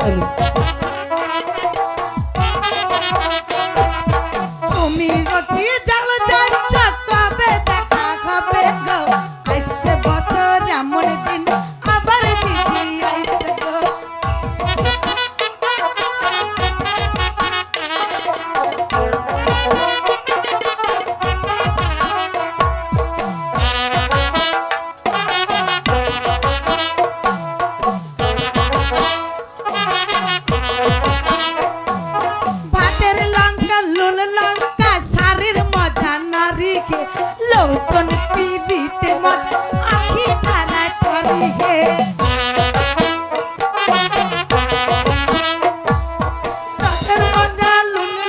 চলো শাড়ির মজা নারীকে লৌটন পিড়িতে মজ আখি খানা ঠারি হে ভাতের মজা লুল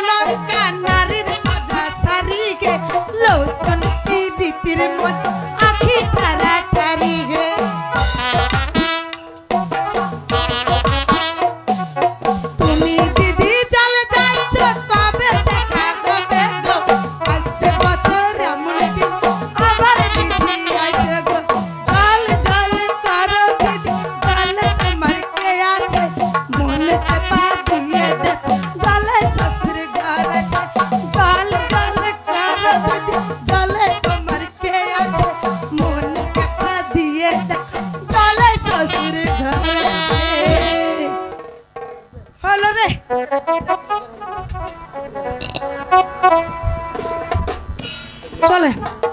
চলে।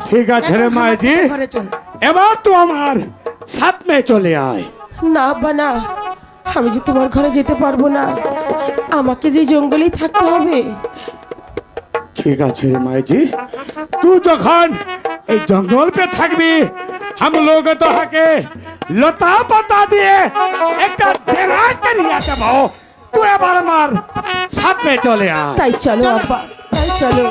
ঠিক আছে রে মাইজি এবার তো আমার সাত মে চলে আয়। না আব্বা না আমি যে তোমার ঘরে যেতে পারবো না আমাকে যে জঙ্গলেই থাকতে হবে ঠিক আছে রে মাইজি তুই যখন এই জঙ্গল পে থাকবি हम लोग तो हके लता पता দিয়ে একটা ডেরা করিয়া দেব তুই এবার আমার সাথে চলে আয় তাই চলো আব্বা তাই চলো